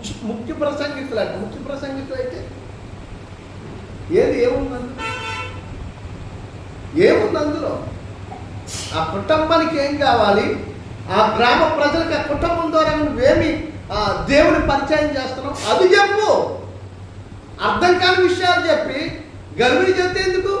ముఖ్య ముఖ్య ప్రసంగితులు అంటే ముఖ్య ప్రసంగితులు అయితే ఏది ఏముంది అందులో ఏముంది అందులో ఆ కుటుంబానికి ఏం కావాలి? ఆ గ్రామ ప్రజలకు ఆ కుటుంబం ద్వారా నువ్వేమి ఆ, దేవుని పరిచయం చేస్తున్నావు అది చెప్పు. అర్థం కాని విషయాలు చెప్పి గర్భిణి చెప్తే ఎందుకు?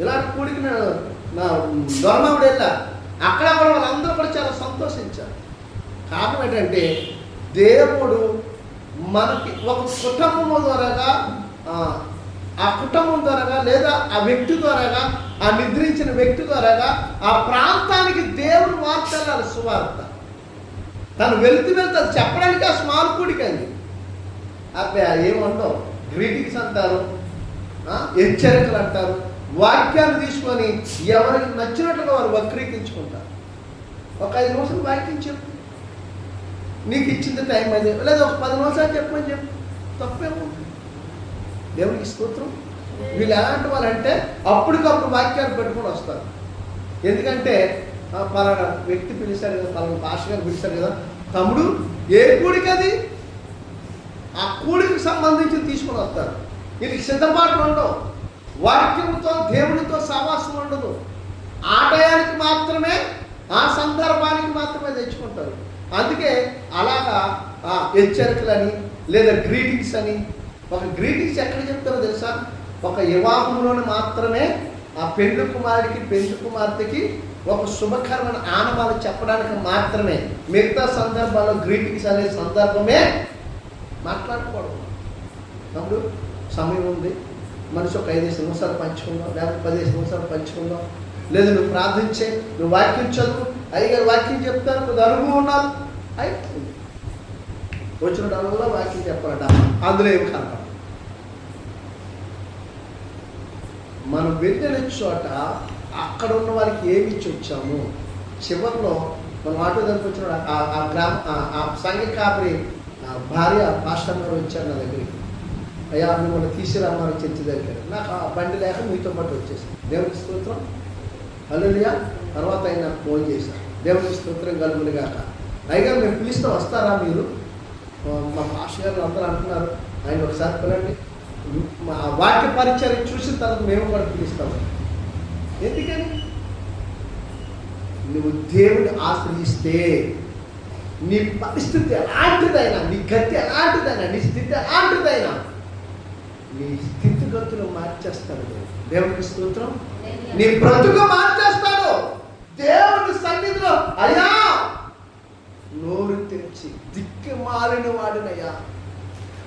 ఇలాంటి కూడికి నేను నా దొరమవుడు వెళ్ళా అక్కడ కూడా వాళ్ళందరూ కూడా చాలా సంతోషించారు. కారణం ఏంటంటే దేవుడు మనకి ఒక కుటుంబం ద్వారాగా ఆ, కుటుంబం ద్వారాగా లేదా ఆ వ్యక్తి ద్వారాగా ఆ నిద్రించిన వ్యక్తి ద్వారాగా ఆ ప్రాంతానికి దేవుడు వార్తెళ్ళాలి సువార్త. తను వెళ్తూ వెళ్తే చెప్పడానికి ఆ స్మాల్ కూడికండి అబ్బాయి ఏమండవు గ్రీటింగ్స్ అంటారు హెచ్చరికలు అంటారు వాక్యాలు తీసుకొని ఎవరికి నచ్చినట్లుగా వారు వక్రీకరించుకుంటారు. ఒక ఐదు నిమిషాలు వాక్యం చెప్పు. నీకు ఇచ్చింది టైం అది. లేదా ఒక పది నిమిషాలు చెప్పమని చెప్పు. తప్పేమో దేవునికి స్తోత్రం. వీళ్ళు ఎలాంటి వాళ్ళంటే అప్పటికప్పుడు వాక్యాలు పెట్టుకొని వస్తారు. ఎందుకంటే పలానా వ్యక్తి పిలిచారు కదా పలానా భాష గారు పిలిచారు కదా తమ్ముడు ఏ కూడికి అది? ఆ కూడికి సంబంధించి తీసుకొని వస్తారు. వీళ్ళకి సిద్ధపాటు ఉండవు. వాక్యంతో దేవునితో సావాసం ఉండదు. ఆ టయానికి మాత్రమే ఆ సందర్భానికి మాత్రమే తెచ్చుకుంటారు. అందుకే అలాగా ఆ హెచ్చరికలని లేదా గ్రీటింగ్స్ అని. ఒక గ్రీటింగ్స్ ఎక్కడ చెప్తారో తెలుసా? ఒక వివాహంలోని మాత్రమే ఆ పెళ్ళి కుమారుడికి పెళ్ళి కుమార్తెకి ఒక శుభకరమైన ఆనవాలు చెప్పడానికి మాత్రమే. మిగతా సందర్భాల్లో గ్రీటింగ్స్ అనే సందర్భమే మాట్లాడకూడదు తమ్ముడు సమయం ఉంది. మనిషి ఒక ఐదు సంవత్సరాలు పంచుకుందాం లేకపోతే పదిహేను సంవత్సరాలు పంచుకుందాం. లేదు నువ్వు ప్రార్థించే నువ్వు వాక్యం చదువు. అయ్యగారు వాక్యం చెప్తారు కొద్ది అనుభవం ఉన్నారు. అయిపోతుంది వచ్చిన డబ్బుల్లో వాక్యం చెప్పాలట. అందులో ఏం కనపడ మనం వెళ్ళిన చోట అక్కడ ఉన్న వారికి ఏమి ఇచ్చి వచ్చాము? చివరిలో మనం ఆటో దగ్గరికి వచ్చిన ఆ- గ్రామ ఆ- సంఘ కాపరి ఆ భార్య పాస్టర్ గారు వచ్చారు నా దగ్గరికి. అయ్యా మిమ్మల్ని తీసుకురమ్మని చర్చి దగ్గర నాకు ఆ బండి లేక మీతో పాటు వచ్చేసాను. దేవునికి స్తోత్రం. అల్లుడియా తర్వాత ఆయన నాకు ఫోన్ చేశారు. దేవునికి స్తోత్రం కలుగులు కాక పైగా మేము పిలిస్తే వస్తారా మీరు? మా పాస్టర్ గారు అందరూ అంటున్నారు ఆయన ఒకసారి పిలండి మా వాక్య పరిచయం చూసిన తర్వాత మేము కూడా పిలుస్తాము ఎందుకని? నువ్వు దేవుని ఆశ్రయిస్తే నీ పరిస్థితి ఎలాంటిదైనా నీ గతి ఎలాంటిదైనా నీ స్థితి ఎలాంటిదైనా నీ స్థితిగతులు మార్చేస్తాడు దేవుడు. దేవునికి స్తోత్రం. నీ బ్రతుకు మార్చేస్తాడు అయ్యా నోరు తెరిచి దిక్కు మారిన వాడినయ్యా.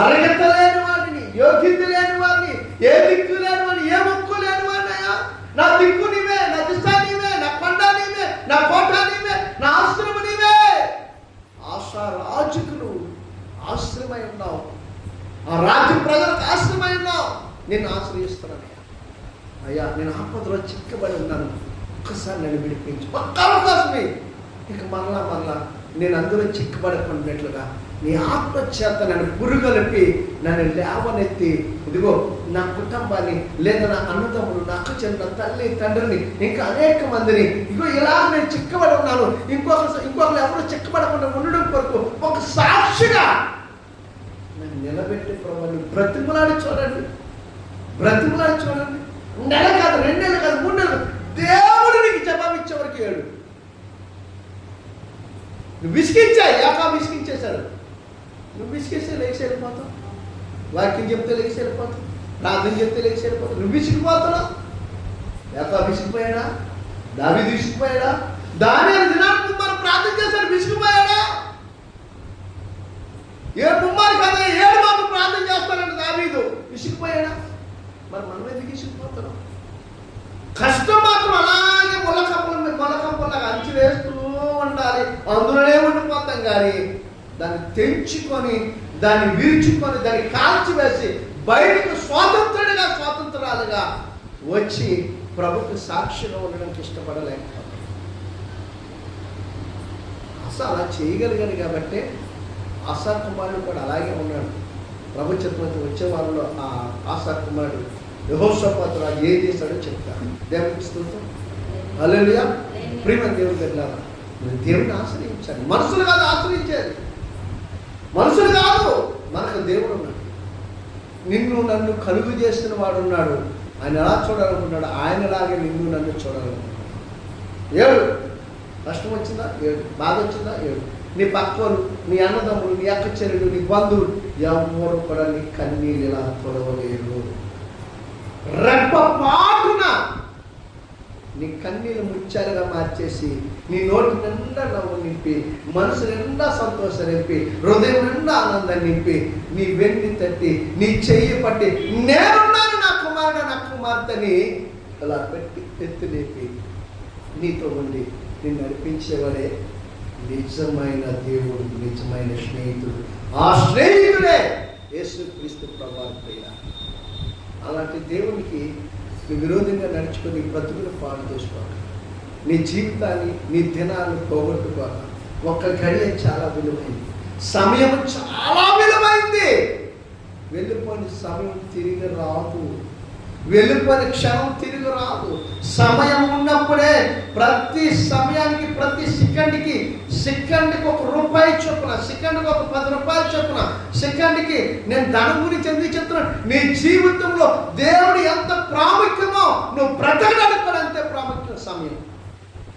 అరగత లేని వాడిని యోగ్యత లేని వాడిని ఏ దిక్కు లేని వాడిని ఏ ముక్కు లేని వాడినయ్యా. నా దిక్కు నీవే నా దిశ నీవే నా కొండ నీవే నా కోట నీవే నా ఆశ్రమ నీవే. ఆశా రాజుకు నువ్వు ఆశ్రమై ఉన్నావు. ఆ రాజ్య ప్రజలకు ఆశ్రమై ఉన్నావు. నేను ఆశ్రయిస్తున్నానయ్యా. అయ్యా నేను ఆపదలో చిక్కబడి ఉన్నాను. ఒక్కసారి నన్ను విడిపించు. ఒక్క అవకాశమే ఇక మరలా మరలా నేను అందులో చిక్కబడకున్నట్లుగా నీ ఆత్మచేత నన్ను పురుగొలిపి నన్ను లేవనెత్తి ఇదిగో నా కుటుంబాన్ని లేదా నా అన్నదమ్ములు నా అక్క తల్లి తండ్రిని ఇంకా అనేక మందిని ఇగో ఇలా నేను చిక్కబడి ఉన్నాను. ఇంకొక ఇంకొకరు ఎవరు చిక్కబడకుండా ఉండడం కొరకు ఒక సాక్షిగా నన్ను నిలబెట్టి ప్రభావం బ్రతిమలాడి చూడండి. బ్రతిమలాడి చూడండి. నెల కాదు రెండు నెలలు కాదు మూడు నెలలు. దేవుడు నీకు జవాబు వరకు ఏడు. నువ్వు విసిగించా యాకా విసిగించేశాడు? నువ్వు విసిగిస్తే లేచి వెళ్ళిపోతావు. వాక్యం చెప్తే లేచి వెళ్ళిపోతావు. ప్రార్థన చెప్తే లేచి వెళ్ళిపోతావు. నువ్వు విసిగిపోతున్నావు. యాకా విసిగిపోయాడా? దావి విసిగిపోయాడా? దాని దినానికి మనం ప్రార్థన చేశాడు విసిగిపోయాడా? ఏ కుమ్మారి కదా ఏడు మాకు ప్రార్థన చేస్తానంటే దావీదు. విసిగిపోయాడా? మరి మనం ఎందుకు విసిగిపోతున్నాం? కష్టం మాత్రం అలాగే మొలకంపల మీద మొలకంపలాగా అంచు వేస్తూ ఉండాలి అందులోనే ఉండిపోతాం కానీ దాన్ని తెంచుకొని దాన్ని విరుచుకొని దాన్ని కాల్చివేసి బయటకు స్వాతంత్రుడిగా స్వాతంత్రాలుగా వచ్చి ప్రభుకు సాక్షిగా ఉండడానికి ఇష్టపడలేకపోతాం అసలు అలా చేయగలిగాడు కాబట్టి ఆశా కుమారుడు కూడా అలాగే ఉన్నాడు. ప్రభు చక్రవర్తి వచ్చే వాళ్ళలో ఆ ఆశా కుమారుడు యహోషపాతు రాజు ఏం చేశాడో చెప్తాడు అల్లెలుయా ప్రేమ దేవుని బిడ్డలారా దేవుడిని ఆశ్రయించాలి. మనుషులు కాదు ఆశ్రయించేది. మనుషులు కాదు మనకు దేవుడు ఉన్నాడు. నిన్ను నన్ను కలుగు చేసిన వాడు ఉన్నాడు. ఆయన ఎలా చూడాలనుకున్నాడు ఆయనలాగే నిన్ను నన్ను చూడాలనుకున్నాడు ఏడు. కష్టం వచ్చిందా? ఏడు. బాధ వచ్చిందా? ఏడు. నీ పక్కోలు నీ అన్నదమ్ములు నీ అక్క చెల్లెలు నీ బంధువులు ఎవరు కూడా నీ కన్నీళ్ళు ఇలా తొడవలేరు. రెప్పపాటున నీ కన్నీళ్ళు ముచ్చారుగా మార్చేసి నీ నోటి నిండా నవ్వు నింపి మనసు నిండా సంతోషం నింపి హృదయం నిండా ఆనందం నింపి నీ వెండి తట్టి నీ చెయ్యి పట్టి నేనున్నాను నా కుమారుడు నా కుమార్తెని అలా పెట్టి ఎత్తు లేపి నీతో ఉండి నిన్ను నడిపించేవాడే నిజమైన దేవుడు నిజమైన స్నేహితుడు. ఆ స్నేహితుడే యేసు క్రీస్తు ప్రియ అలాంటి దేవునికి విరోధంగా నడుచుకొని బ్రతుకులు పాడు చేసుకోక నీ జీవితాన్ని నీ దినాన్ని పోగొట్టుకోక ఒక్క గడియ చాలా విలువైంది. సమయం చాలా విలువైంది. వెళ్ళిపోని సమయం తిరిగి రాదు. వెళ్ళిపోని క్షణం తిరిగి రాదు. సమయం ఉన్నప్పుడే ప్రతి సమయానికి ప్రతి సెకండ్కి సెకండ్కి ఒక రూపాయి చొప్పున సెకండ్కి ఒక పది రూపాయలు చొప్పున సెకండ్కి నేను ధనం గురించి ఎందుకు చెప్తున్నాను? నీ జీవితంలో దేవుడు ఎంత ప్రాముఖ్యమో నువ్వు బ్రతకడానికి కూడా అంతే ప్రాముఖ్యం సమయం.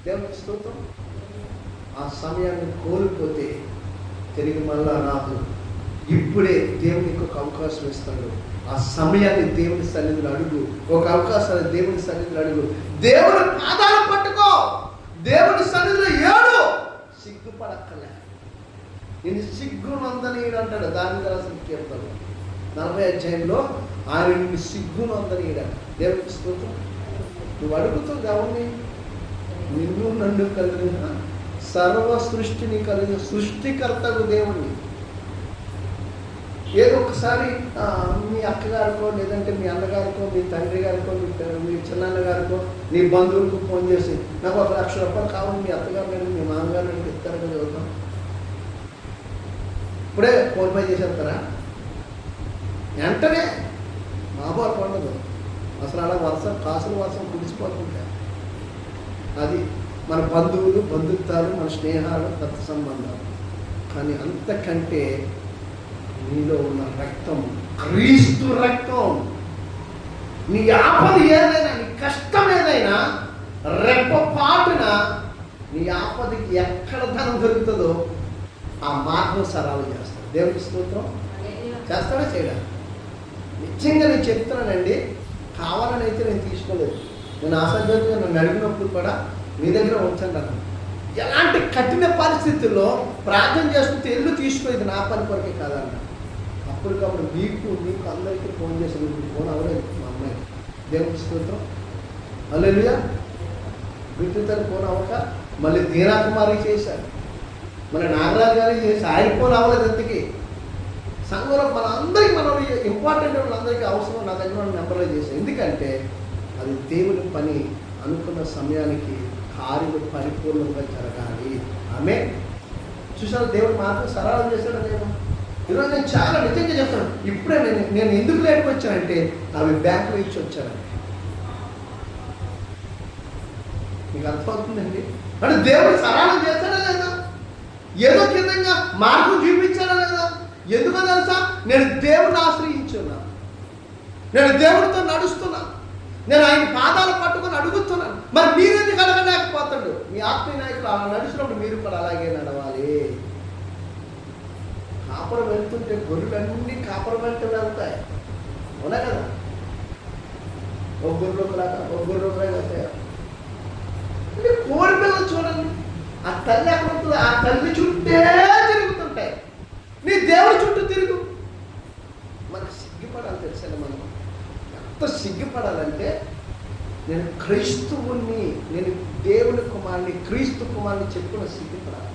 దేవునికి స్తోత్రం. ఆ సమయాన్ని కోల్పోతే తిరిగి మళ్ళా రాదు. ఇప్పుడే దేవునికి ఒక అవకాశం ఇస్తాడు. ఆ సమయాన్ని దేవుని సన్నిధిలో అడుగు. ఒక అవకాశాన్ని దేవుని సన్నిధిలో అడుగు. దేవుని ఆధారపడి పట్టుకో దేవుని సన్నిధిలో ఏడు సిగ్గుపడక్కలే. నేను సిగ్గునందనీయుడు అంటాడు దాని తర్వాత కీర్తన నలభై అధ్యాయంలో ఆయన నిన్ను సిగ్గునందనీయుడు దేవుడికి స్తోత్రం. నువ్వు అడుగుతుంది ఎవరిని? నిన్ను నన్ను కలిగిన సర్వ సృష్టిని కలిగిన సృష్టికర్తకు దేవుణ్ణి. ఏదో ఒకసారి మీ అక్కగారికో లేదంటే మీ అన్నగారికో మీ తండ్రి గారికో మీ చిన్నాన్నగారికో మీ నీ బంధువులకు ఫోన్ చేసి నాకు ఒక లక్ష రూపాయలు కావాలి మీ అత్తగారు నేను మీ మామగారు నేను కదా చదువుతాం ఇప్పుడే ఫోన్ పే చేసేస్తారా వెంటనే మామూలు పండదు అసలు అలా వర్షం కాసులు వర్షం కుడిసిపోతుంటా అది మన బంధువులు బంధుత్వాలు మన స్నేహాలు రక్త సంబంధాలు కానీ అంతకంటే నీలో ఉన్న రక్తం క్రీస్తు రక్తం. నీ ఆపద ఏదైనా నీ కష్టం ఏదైనా రెప్పపాటున నీ ఆపదకి ఎక్కడ ధనం దొరుకుతుందో ఆ మార్గం సరాలు చేస్తాడు. దేవునికి స్తోత్రం. చేస్తాడా? చేయడా? నిజంగా నేను చెప్తున్నానండి. కావాలని అయితే నేను తీసుకోలేదు. నేను ఆశాజ్యోతిగా నన్ను అడిగినప్పుడు కూడా మీ దగ్గర ఉంచండి అన్నాను ఎలాంటి కఠిన పరిస్థితుల్లో ప్రార్థన చేస్తుంటే ఎల్లు తీసుకోలేదు నా పని కొరకే కాదన్న అప్పటికప్పుడు మీకు మీకు అందరికీ ఫోన్ చేసి మీకు ఫోన్ అవ్వలేదు మా అమ్మాయి దేవునికి స్తోత్రం. అల్లెలుయా బిడ్డతో ఫోన్ అవ్వక మళ్ళీ దీనాకుమారి చేశారు. మన నాగరాజు గారికి చేసి ఆయన ఫోన్ అవ్వలేదు అంతకి సంఘంలో మన అందరికి మనం ఇంపార్టెంట్ వాళ్ళందరికీ అవసరం నా దగ్గర నెంబర్లో చేశాను ఎందుకంటే అది దేవుని పని అనుకున్న సమయానికి కార్యము పరిపూర్ణంగా జరగాలి. ఆమె చూసారు దేవుడు మాత్రం సరళం చేశాడు నేను ఈరోజు నేను చాలా నిజంగా చెప్తాను. ఇప్పుడే నేను నేను ఎందుకు లేట్కి వచ్చానంటే అవి బ్యాంకులో ఇచ్చి వచ్చాను మీకు అర్థమవుతుందండి? అంటే దేవుడు సరళం చేస్తాడా లేదా? ఏదో కిందంగా మార్గం చూపించాడా లేదా? ఎందుకో తెలుసా? నేను దేవుడిని ఆశ్రయించున్నా. నేను దేవుడితో నడుస్తున్నా. నేను ఆయన పాదాలు పట్టుకొని అడుగుతున్నాను. మరి మీరెందుకు అడగలేకపోతాడు? మీ ఆత్మీయ నాయకులు అలా నడిచినప్పుడు మీరు కూడా అలాగే నడవాలి. కాపర వెళ్తుంటే గొర్రెలన్నీ కాపర వెంట వెళ్తాయి. అవునా కదా? ఒక గొర్రెలోకి రాక ఒక గొర్రెలోకి వెళ్తాయి? అంటే కోడి చూడండి. ఆ తల్లి అక్కడ ఉంటుంది ఆ తల్లి చుట్టే తిరుగుతుంటాయి. నీ దేవుడి చుట్టూ తిరుగు. మనకు సిగ్గుపడాలి తెలుసండి మనం. ఎంత సిగ్గుపడాలంటే నేను క్రైస్తవుని నేను దేవుని కుమారుని క్రీస్తు కుమారుని చెప్పుకున్న సిగ్గుపడాలి.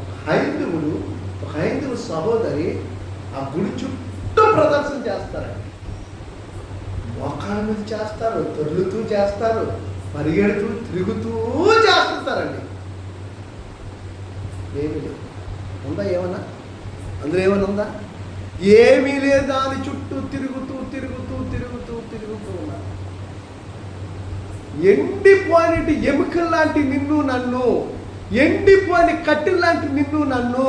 ఒక హైందవుడు ఒక హైందవ సహోదరి ఆ గుడి చుట్టూ ప్రదర్శన చేస్తారండి మోకాళ్ళ మీద చేస్తారు తొర్లుతూ చేస్తారు పరిగెడుతూ తిరుగుతూ చేస్తుంటారండి. ఏమి లేదు. ఉందా ఏమన్నా? అందులో ఏమైనా ఉందా? ఏమీ లేదు దాని చుట్టూ తిరుగుతూ తిరుగుతూ తిరుగుతూ తిరుగుతూ ఉన్నారు. ఎండిపోయినట్టు ఎముకల్లాంటి నిన్ను నన్ను ఎండిపోయిన కట్టెల లాంటి నిన్ను నన్ను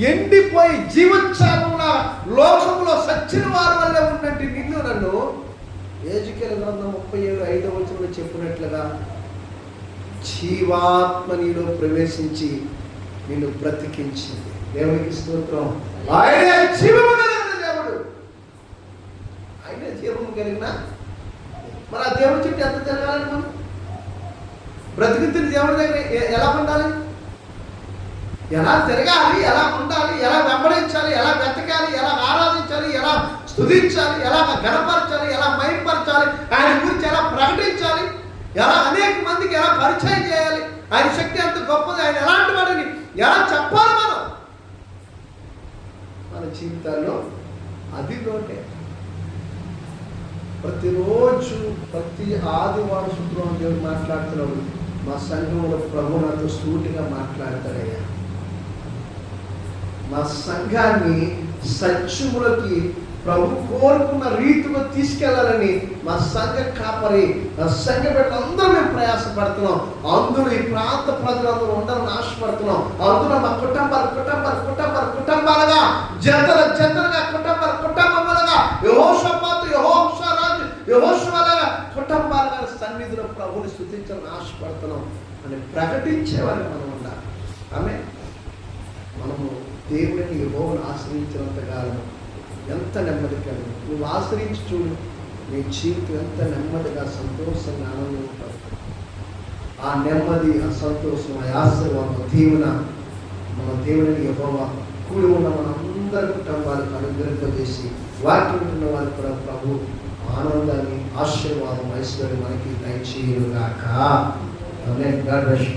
ఎండిపోయి జీవోత్సాహంలో లోకంలో సచ్చిన వారి వల్ల ఉన్నట్టు నిన్ను నన్ను ఏజుకేల గ్రంథం ముప్పై ఏడు ఐదవ వచనంలో చెప్పినట్లుగా జీవాత్మ నీలో ప్రవేశించి నిన్ను బ్రతికించింది. దేవునికి స్తోత్రం. ఆయనే జీవము కలిగిన దేవుడు. ఆయనే జీవము కలిగిన మరి ఆ దేవుడి చుట్టూ ఎంత తిరగాలని మనం? బ్రతికించిన దేవుడి దగ్గర ఎలా తిరగాలి ఎలా ఉండాలి ఎలా వెంబడించాలి ఎలా వెతకాలి ఎలా ఆరాధించాలి ఎలా స్థుతించాలి ఎలా గణపరచాలి ఎలా మయంపరచాలి ఆయన గురించి ఎలా ప్రకటించాలి ఎలా అనేక మందికి ఎలా పరిచయం చేయాలి ఆయన శక్తి ఎంత గొప్పది ఆయన ఎలాంటి వాడిని ఎలా చెప్పాలి మనం? మన జీవితాల్లో అది లోటే. ప్రతిరోజు ప్రతి ఆదివారం శుక్రవారం దేవుడు మాట్లాడుతున్నాడు. మా సంఘంలో ప్రభు నాతో సూటిగా మాట్లాడతాడయ్యా. మా సంఘాన్ని సత్యములకి ప్రభు కోరుకున్న రీతిలో తీసుకెళ్ళాలని మా సంఘ కాపరి మా సంఘ బిడ్డలందరూ మేము ప్రయాసపడుతున్నాం. అందులో ఈ ప్రాంత ప్రజలందరూ ఉండాలని ఆశపడుతున్నాం. అందులో మా కుటుంబాలు కుటుంబాలు కుటుంబాలు కుటుంబాలుగా జతల జతలుగా కుటుంబాలు కుటుంబములుగా యహోషపాతు యహోషరాజు యహోషవలుగా కుటుంబాలుగా సన్నిధిలో ప్రభుని స్థుతించాలని ఆశపడుతున్నాం. అని ప్రకటించేవారు మనం ఉండాలి. ఆమె మనము దేవుడిని యహోవను ఆశ్రయించినంత కాలం ఎంత నెమ్మది కలిగి నువ్వు ఆశ్రయించి చూడు నీ జీవితం ఎంత నెమ్మదిగా సంతోషంగా ఆనందంగా ఉంటావు ఆ నెమ్మది ఆ సంతోషం ఆ ఆశీర్వాదం దీవెన మన దేవుడిని యహోవ కూడి ఉన్న మనందరి కుటుంబాలకు అనుగ్రహింపజేసి వాక్యం ఉంటున్న వారికి కూడా ప్రభు ఆనందాన్ని ఆశీర్వాదం ఐశ్వర్యం మనకి దయచేయుగాక గాడ్ బ్లెస్